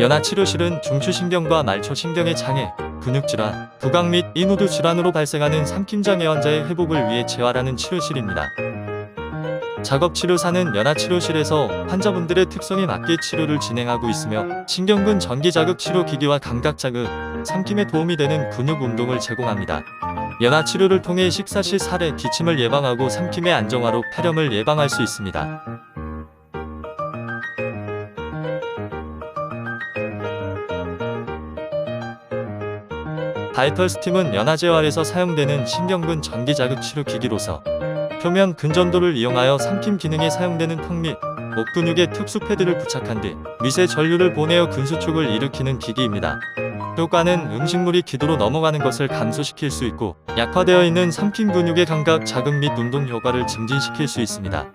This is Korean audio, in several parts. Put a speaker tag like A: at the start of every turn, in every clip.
A: 연하치료실은 중추신경과 말초신경의 장애, 근육질환, 부각 및 인후두 질환으로 발생하는 삼킴장애 환자의 회복을 위해 재활하는 치료실입니다. 작업치료사는 연하치료실에서 환자분들의 특성에 맞게 치료를 진행하고 있으며 신경근 전기자극 치료기기와 감각자극, 삼킴에 도움이 되는 근육 운동을 제공합니다. 연하치료를 통해 식사 시 살해, 기침을 예방하고 삼킴의 안정화로 폐렴을 예방할 수 있습니다. 바이털 스팀은 연하재활에서 사용되는 신경근 전기 자극 치료 기기로서 표면 근전도를 이용하여 삼킴 기능에 사용되는 턱 및 목 근육에 특수 패드를 부착한 뒤 미세 전류를 보내어 근수축을 일으키는 기기입니다. 효과는 음식물이 기도로 넘어가는 것을 감소시킬 수 있고 약화되어 있는 삼킴 근육의 감각 자극 및 운동 효과를 증진시킬 수 있습니다.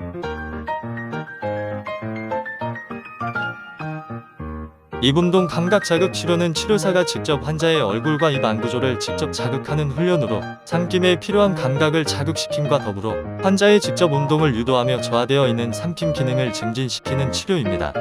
A: 입운동 감각 자극 치료는 치료사가 직접 환자의 얼굴과 입 안구조를 직접 자극하는 훈련으로 삼킴에 필요한 감각을 자극시킴과 더불어 환자의 직접 운동을 유도하며 저하되어 있는 삼킴 기능을 증진시키는 치료입니다.